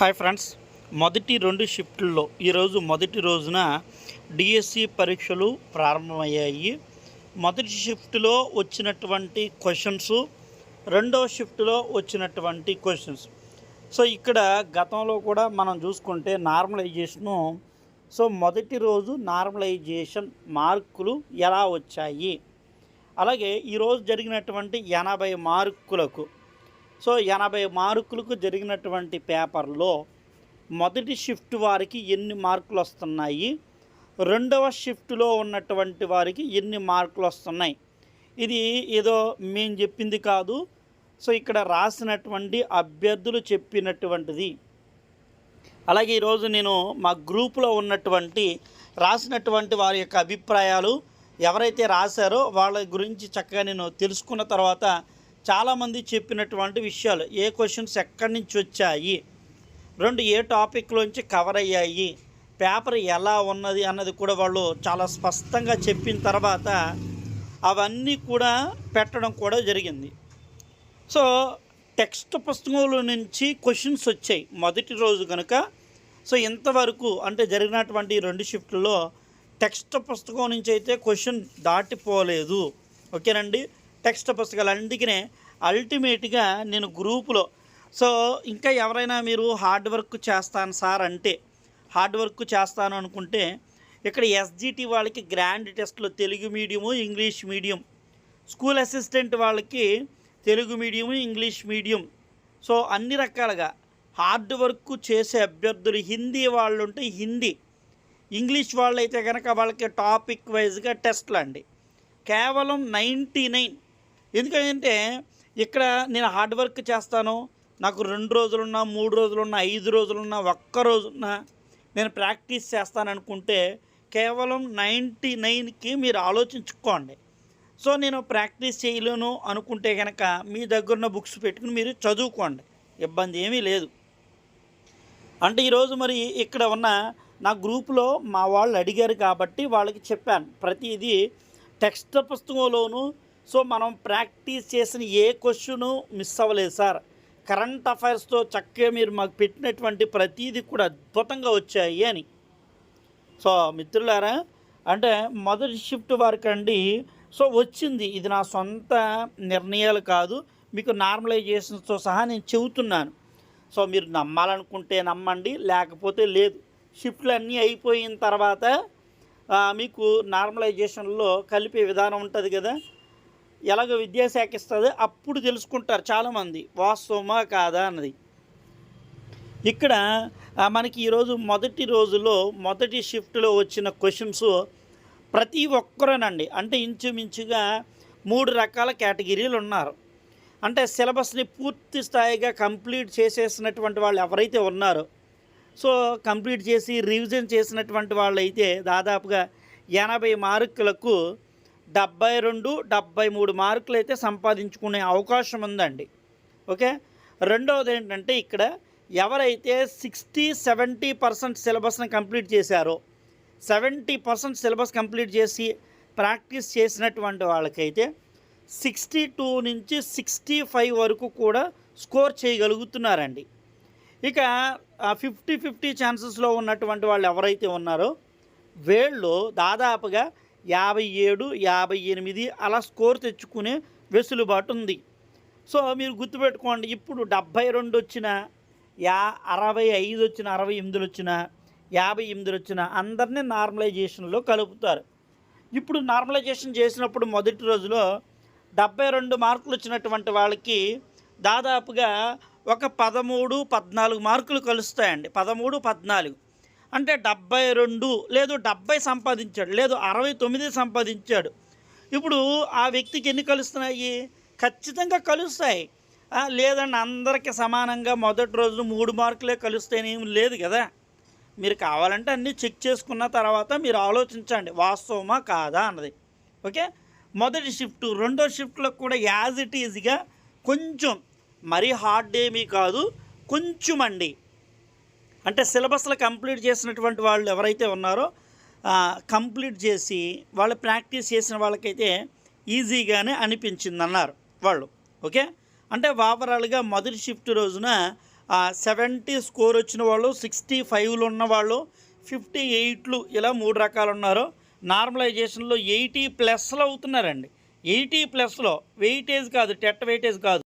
Hi friends. మొదటి రెండు షిఫ్టుల్లో ఈరోజు మొదటి రోజున డిఎస్సి పరీక్షలు ప్రారంభమయ్యాయి. మొదటి షిఫ్ట్లో వచ్చినటువంటి క్వశ్చన్స్ రెండో షిఫ్ట్లో వచ్చినటువంటి క్వశ్చన్స్ సో ఇక్కడ గతంలో కూడా మనం చూసుకుంటే నార్మలైజేషను సో మొదటి రోజు నార్మలైజేషన్ మార్కులు ఎలా వచ్చాయి? అలాగే ఈరోజు జరిగినటువంటి ఎనభై మార్కులకు సో ఎనభై మార్కులకు జరిగినటువంటి పేపర్లో మొదటి షిఫ్ట్ వారికి ఎన్ని మార్కులు వస్తున్నాయి? రెండవ షిఫ్ట్లో ఉన్నటువంటి వారికి ఎన్ని మార్కులు వస్తున్నాయి? ఇది ఏదో మేము చెప్పింది కాదు. సో ఇక్కడ రాసినటువంటి అభ్యర్థులు చెప్పినటువంటిది. అలాగే ఈరోజు నేను మా గ్రూపులో ఉన్నటువంటి రాసినటువంటి వారి యొక్క అభిప్రాయాలు ఎవరైతే రాశారో వాళ్ళ గురించి చక్కగా నేను తెలుసుకున్న తర్వాత చాలామంది చెప్పినటువంటి విషయాలు ఏ క్వశ్చన్స్ ఎక్కడి నుంచి వచ్చాయి రెండు ఏ టాపిక్లోంచి కవర్ అయ్యాయి పేపర్ ఎలా ఉన్నది అన్నది కూడా వాళ్ళు చాలా స్పష్టంగా చెప్పిన తర్వాత అవన్నీ కూడా పెట్టడం కూడా జరిగింది. సో టెక్స్ట్ పుస్తకంలో నుంచి క్వశ్చన్స్ వచ్చాయి మొదటి రోజు కనుక సో ఇంతవరకు అంటే జరిగినటువంటి రెండు షిఫ్ట్లో టెక్స్ట్ పుస్తకం నుంచి అయితే క్వశ్చన్ దాటిపోలేదు. ఓకేనండి? టెక్స్ట్ పుస్తకాలు అందుకనే అల్టిమేట్గా నేను గ్రూపులో. సో ఇంకా ఎవరైనా మీరు హార్డ్ వర్క్ చేస్తాను సార్ అంటే హార్డ్ వర్క్ చేస్తాను అనుకుంటే ఇక్కడ ఎస్జిటి వాళ్ళకి గ్రాండ్ టెస్ట్లో Telugu medium English medium. School assistant వాళ్ళకి Telugu medium English medium. So అన్ని రకాలుగా హార్డ్ వర్క్ చేసే అభ్యర్థులు హిందీ వాళ్ళు ఉంటే హిందీ. ఇంగ్లీష్ వాళ్ళు అయితే కనుక వాళ్ళకి టాపిక్ వైజ్గా టెస్ట్లు అండి కేవలం నైంటీ నైన్ ఎందుకంటే ఇక్కడ నేను హార్డ్ వర్క్ చేస్తాను నాకు రెండు రోజులున్నా మూడు రోజులున్నా ఐదు రోజులున్నా ఒక్క రోజున్నా నేను ప్రాక్టీస్ చేస్తాను అనుకుంటే కేవలం నైంటీ నైన్కి మీరు ఆలోచించుకోండి. సో నేను ప్రాక్టీస్ చేయలేను అనుకుంటే కనుక మీ దగ్గర ఉన్న బుక్స్ పెట్టుకుని మీరు చదువుకోండి. ఇబ్బంది ఏమీ లేదు. అంటే ఈరోజు మరి ఇక్కడ ఉన్న నా గ్రూప్లో మా వాళ్ళు అడిగారు కాబట్టి వాళ్ళకి చెప్పాను. ప్రతిదీ టెక్స్ట్ పుస్తకంలోనూ సో మనం ప్రాక్టీస్ చేసిన ఏ క్వశ్చను మిస్ అవ్వలేదు సార్. కరెంట్ అఫైర్స్తో చక్కగా మీరు మాకు పెట్టినటువంటి ప్రతీది కూడా అద్భుతంగా వచ్చాయి అని. సో మిత్రులారా అంటే మొదటి షిఫ్ట్ వరకు అండి. సో వచ్చింది. ఇది నా సొంత నిర్ణయాలు కాదు. మీకు నార్మలైజేషన్తో సహా నేను చెబుతున్నాను. సో మీరు నమ్మాలనుకుంటే నమ్మండి లేకపోతే లేదు. షిఫ్ట్లు అన్నీ అయిపోయిన తర్వాత మీకు నార్మలైజేషన్లో కలిపే విధానం ఉంటుంది కదా. ఎలాగో విద్యాశాఖ ఇస్తుంది అప్పుడు తెలుసుకుంటారు చాలామంది. వాస్తవమా కాదా అన్నది. ఇక్కడ మనకి ఈరోజు మొదటి రోజులో మొదటి షిఫ్ట్లో వచ్చిన క్వశ్చన్స్ ప్రతి ఒక్కరనండి. అంటే ఇంచుమించుగా మూడు రకాల కేటగిరీలు ఉన్నారు. అంటే సిలబస్ని పూర్తి స్థాయిగా కంప్లీట్ చేసేసినటువంటి వాళ్ళు ఎవరైతే ఉన్నారో సో కంప్లీట్ చేసి రివిజన్ చేసినటువంటి వాళ్ళు అయితే దాదాపుగా ఎనభై మార్కులకు డెబ్బై రెండు డెబ్బై మూడు మార్కులు అయితే సంపాదించుకునే అవకాశం ఉందండి. ఓకే? రెండవది ఏంటంటే ఇక్కడ ఎవరైతే సిక్స్టీ సెవెంటీ పర్సెంట్ సిలబస్ని కంప్లీట్ చేశారో సెవెంటీ పర్సెంట్ సిలబస్ కంప్లీట్ చేసి ప్రాక్టీస్ చేసినటువంటి వాళ్ళకైతే సిక్స్టీ టూ నుంచి సిక్స్టీ ఫైవ్ వరకు కూడా స్కోర్ చేయగలుగుతున్నారండి. ఇక ఫిఫ్టీ ఫిఫ్టీ ఛాన్సెస్లో ఉన్నటువంటి వాళ్ళు ఎవరైతే ఉన్నారో వీళ్ళు దాదాపుగా యాభై ఏడు యాభై ఎనిమిది అలా స్కోర్ తెచ్చుకునే వెసులుబాటు ఉంది. సో మీరు గుర్తుపెట్టుకోండి ఇప్పుడు డెబ్భై రెండు వచ్చిన యా అరవై ఐదు వచ్చిన అరవై ఎనిమిదిలు వచ్చిన యాభై ఎనిమిదిలు వచ్చిన అందరినీ నార్మలైజేషన్లో కలుపుతారు. ఇప్పుడు నార్మలైజేషన్ చేసినప్పుడు మొదటి రోజులో డెబ్బై రెండు మార్కులు వచ్చినటువంటి వాళ్ళకి దాదాపుగా ఒక పదమూడు పద్నాలుగు మార్కులు కలుస్తాయండి. పదమూడు పద్నాలుగు. అంటే డెబ్బై రెండు లేదు డెబ్బై సంపాదించాడు లేదు అరవై తొమ్మిది సంపాదించాడు. ఇప్పుడు ఆ వ్యక్తికి ఎన్ని కలుస్తున్నాయి? ఖచ్చితంగా కలుస్తాయి. లేదండి అందరికీ సమానంగా మొదటి రోజు మూడు మార్కులే కలుస్తాయని లేదు కదా. మీరు కావాలంటే అన్నీ చెక్ చేసుకున్న తర్వాత మీరు ఆలోచించండి వాస్తవమా కాదా అన్నది. ఓకే? మొదటి షిఫ్ట్ రెండో షిఫ్ట్లో కూడా యాజ్ ఇట్ ఈజ్గా కొంచెం మరీ హార్డ్ ఏమీ కాదు కొంచెం అండి. అంటే సిలబస్లో కంప్లీట్ చేసినటువంటి వాళ్ళు ఎవరైతే ఉన్నారో కంప్లీట్ చేసి వాళ్ళు ప్రాక్టీస్ చేసిన వాళ్ళకైతే ఈజీగానే అనిపించింది అన్నారు వాళ్ళు. ఓకే? అంటే ఓవరాల్గా మొదటి షిఫ్ట్ రోజున సెవెంటీ స్కోర్ వచ్చిన వాళ్ళు సిక్స్టీ ఫైవ్లు ఉన్న వాళ్ళు ఫిఫ్టీ ఎయిట్లు ఇలా మూడు రకాలు ఉన్నారు. నార్మలైజేషన్లో ఎయిటీ ప్లస్లో అవుతున్నారండి. ఎయిటీ ప్లస్లో వెయిటేజ్ కాదు టెట్ వెయిటేజ్ కాదు.